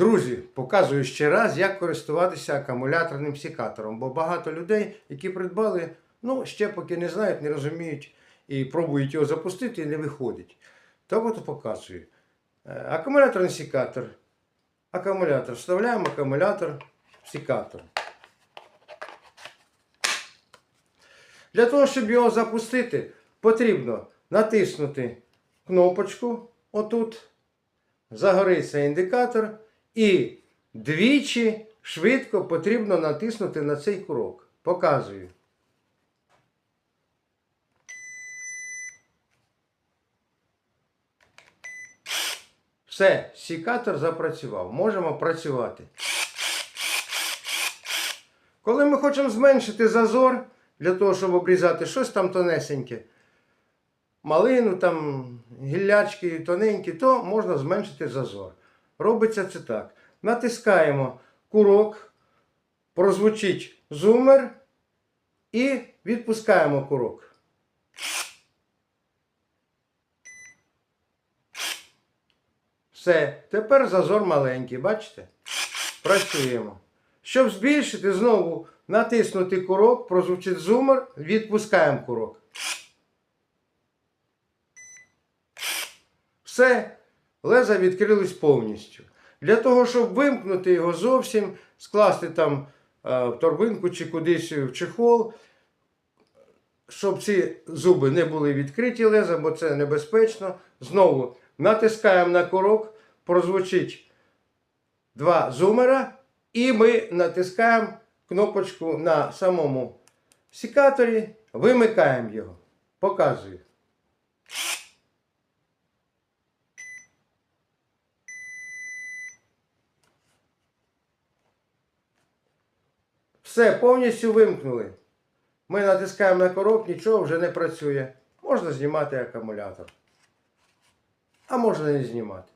Друзі, показую ще раз, як користуватися акумуляторним секатором, бо багато людей, які придбали, ну, ще поки не знають, не розуміють і пробують його запустити і не виходить. То от показую. Е, Акумуляторний секатор. Акумулятор. Вставляємо акумулятор в секатор. Для того, щоб його запустити, потрібно натиснути кнопочку отут. Загориться індикатор. І двічі швидко потрібно натиснути на цей курок. Показую. Все, секатор запрацював. Можемо працювати. Коли ми хочемо зменшити зазор, для того, щоб обрізати щось там тонесеньке, малину, там, гіллячки тоненькі, то можна зменшити зазор. Робиться це так. Натискаємо курок, прозвучить зумер і відпускаємо курок. Все, тепер зазор маленький, бачите? Працюємо. Щоб збільшити, знову натиснути курок, прозвучить зумер, відпускаємо курок. Все, леза відкрились повністю. Для того, щоб вимкнути його зовсім, скласти там е, в торбинку чи кудись в чехол, щоб ці зуби не були відкриті леза, бо це небезпечно. Знову натискаємо на курок, прозвучить два зумера, і ми натискаємо кнопочку на самому секаторі, вимикаємо його. Показую. Все, повністю вимкнули. Ми натискаємо на короб, нічого вже не працює. Можна знімати акумулятор. А можна не знімати.